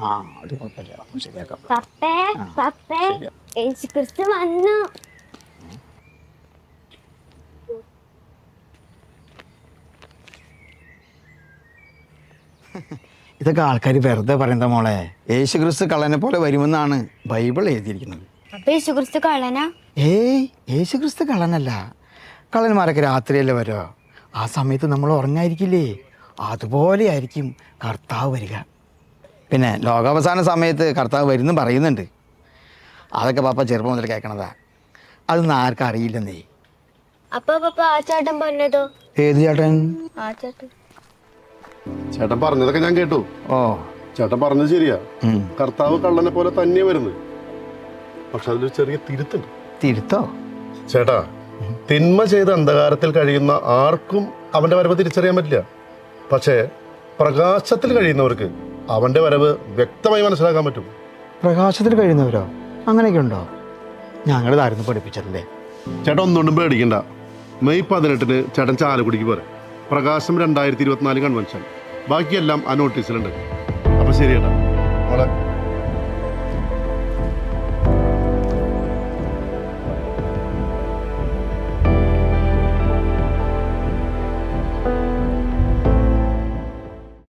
ആ അത് കുഴപ്പമില്ല. ശരിയാക്കാം. പപ്പേ പപ്പേ. യേശു ക്രിസ്തു വന്നു. ഇതൊക്കെ ആൾക്കാർ വെറുതെ പറയുന്ന മോളെ. യേശു ക്രിസ്തു കള്ളനെ പോലെ വരുമെന്നാണ് ബൈബിൾ എഴുതിയിരിക്കുന്നത്. അപ്പൊ യേശു ക്രിസ്തു കള്ളനാ? ഏയ് യേശു ക്രിസ്തു കള്ളനല്ല. കള്ളന്മാരൊക്കെ രാത്രിയല്ലേ വരോ ആ സമയത്ത് നമ്മൾ ഉറങ്ങായിരിക്കില്ലേ അതുപോലെ ആയിരിക്കും കർത്താവ് വരിക. പിന്നെ ലോകാവസാന സമയത്ത് കർത്താവ് വരുന്നു പറയുന്നുണ്ട്. അതൊക്കെ പാപ്പ ചെറുപ്പം മുതൽ കേൾക്കണതാ അതൊന്നും ആർക്കും അറിയില്ലെന്നേ അപ്പൊ പപ്പ ആ ചേട്ടൻ പറഞ്ഞതോ? ഏത് ചേട്ടൻ? ആ ചേട്ടൻ. ചേട്ടൻ പറഞ്ഞതൊക്കെ ഞാൻ കേട്ടു. ഓ. ചേട്ടൻ പറഞ്ഞത് ശരിയാ. കർത്താവ് കള്ളനെ പോലെ തന്നെയാ വരുന്നത്. പക്ഷെ അതിലൊരു ചെറിയ തിരുത്തുണ്ട്. തിരുത്തോ? ചേട്ടാ തിന്മ ചെയ്ത അന്ധകാരത്തിൽ കഴിയുന്ന ആർക്കും അവന്റെ വരവ് തിരിച്ചറിയാൻ പറ്റില്ല. പക്ഷേ പ്രകാശത്തിൽ കഴിയുന്നവർക്ക് അവന്റെ വരവ് വ്യക്തമായി മനസ്സിലാക്കാൻ പറ്റും. പ്രകാശത്തിൽ കഴിയുന്നവരോ? അങ്ങനെയൊക്കെ ഉണ്ടോ ഞങ്ങളിതായിരുന്നു പഠിപ്പിച്ചതല്ലേ ചേട്ടൻ ഒന്നുകൊണ്ടും പേടിക്കണ്ട. മെയ് പതിനെട്ടിന് ചേട്ടൻ ചാലക്കുടിക്ക് പോരെ. പ്രകാശം രണ്ടായിരത്തി ഇരുപത്തിനാല് കൺവെൻഷൻ ബാക്കിയെല്ലാം ആ നോട്ടീസിലുണ്ട് അപ്പൊ ശരി ചേട്ടാ. മോളെ